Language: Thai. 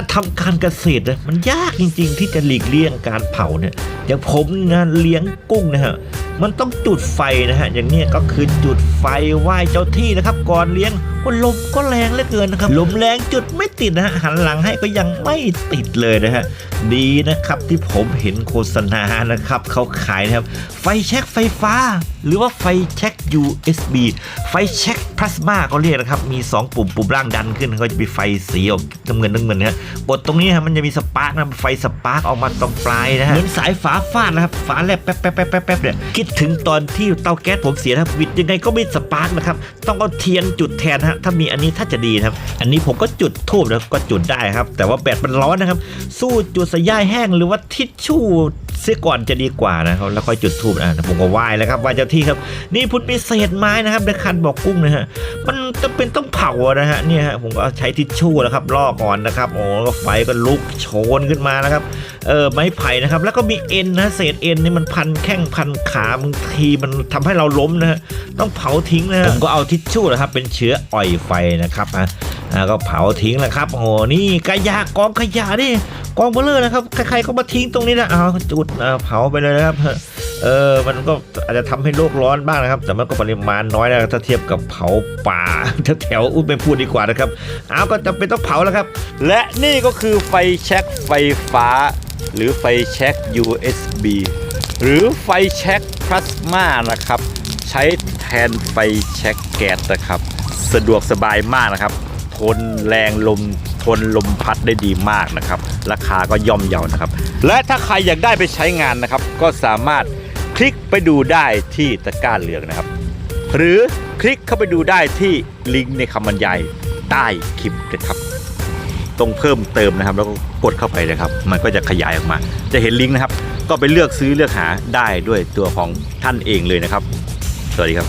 การทำการเกษตรนะมันยากจริง ๆ ที่จะหลีกเลี่ยงการเผาเนี่ยอย่างผมงานเลี้ยงกุ้งนะฮะมันต้องจุดไฟนะฮะอย่างนี้ก็คือจุดไฟไหว้เจ้าที่นะครับ ก่อนเลี้ยงว่าลมก็แรงเหลือเกินนะครับลมแรงจุดไม่ติดนะฮะหันหลังให้ก็ยังไม่ติดเลยนะฮะดีนะครับที่ผมเห็นโฆษณานะครับเขาขายนะครับ ไฟแช็กไฟฟ้า หรือว่าไฟแช็ก USB ไฟแช็กพลาสมาก็เรียกนะครับ มี 2 ปุ่มปุ่มล่างดันขึ้นก็จะมีไฟสีออกน้ำเงินน้ำเงินนะฮะกดตรงนี้ฮะมันจะมีสปาร์กนะไฟสปาร์กออกมาตรงปลายนะฮะเหมือนสายฝาฟาดนะครับฝาแลบแป๊บแป๊บแป๊บแป๊บแป๊บเนี่ยคิดถึงตอนที่เตาแก๊สผมเสียนะวิดยังไงก็ไม่สปาร์กนะครับต้องเอาเทียนจุดแทนนะฮะถ้ามีอันนี้ถ้าจะดีนะครับ อันนี้ผมก็จุดทูบแล้วก็จุดได้ครับ แต่ว่าแบตมันร้อนนะครับ สู้จุดสยย่ายแห้งหรือว่าทิชชู่เสียก่อนจะดีกว่านะครับ แล้วค่อยจุดทูบนะผมก็ไหว้แล้วครับไหว้เจ้าที่ครับ นี่พุทธมีเศษไม้นะครับในคันบอกกุ้งนะฮะมันจำเป็นต้องเผานะฮะเนี่ยฮะผมก็ใช้ทิชชู่แล้วครับลอกก่อนนะครับโอ้ก็ไฟก็ลุกโชนขึ้นมานะครับเออไม้ไผ่นะครับ แล้วก็มีเอ็นนะเศษเอ็นนี่มันพันแข้งพันขาบางทีมันทำให้เราล้มนะฮะ ต้องเผาทิ้งนะผมก็เอาทิชชู่นะครับ เป็นเชื้ออ่อยไฟนะครับอะก็เผาทิ้งนะครับโอ้โหนี่ขยะกองขยะนี่กองเบลเลอร์นะครับใครๆก็มาทิ้งตรงนี้นะเอาจุดเผาไปเลยนะครับเออมันก็อาจจะทำให้โลกร้อนบ้างนะครับ แต่มันก็ปริมาณน้อยนะถ้าเทียบกับเผาป่าแถวๆอุ้ยไม่พูดดีกว่านะครับเอาก็จำเป็นต้องเผาแล้วครับ และนี่ก็คือไฟแช็กไฟฟ้า หรือไฟแช็ก USB หรือไฟแช็กพลาสมานะครับ ใช้แทนไฟแช็กแก๊สนะครับ สะดวกสบายมากนะครับ ทนแรงลมทนลมพัดได้ดีมากนะครับ ราคาก็ย่อมเยานะครับ และถ้าใครอยากได้ไปใช้งานนะครับ ก็สามารถคลิกไปดูได้ที่ตะกร้าเหลืองนะครับ หรือคลิกเข้าไปดูได้ที่ลิงก์ในคำบรรยายใต้คลิปนะครับ ตรงเพิ่มเติมนะครับ แล้วก็กดเข้าไปนะครับ มันก็จะขยายออกมา จะเห็นลิงก์นะครับ ก็ไปเลือกซื้อเลือกหาได้ด้วยตัวของท่านเองเลยนะครับ histórica.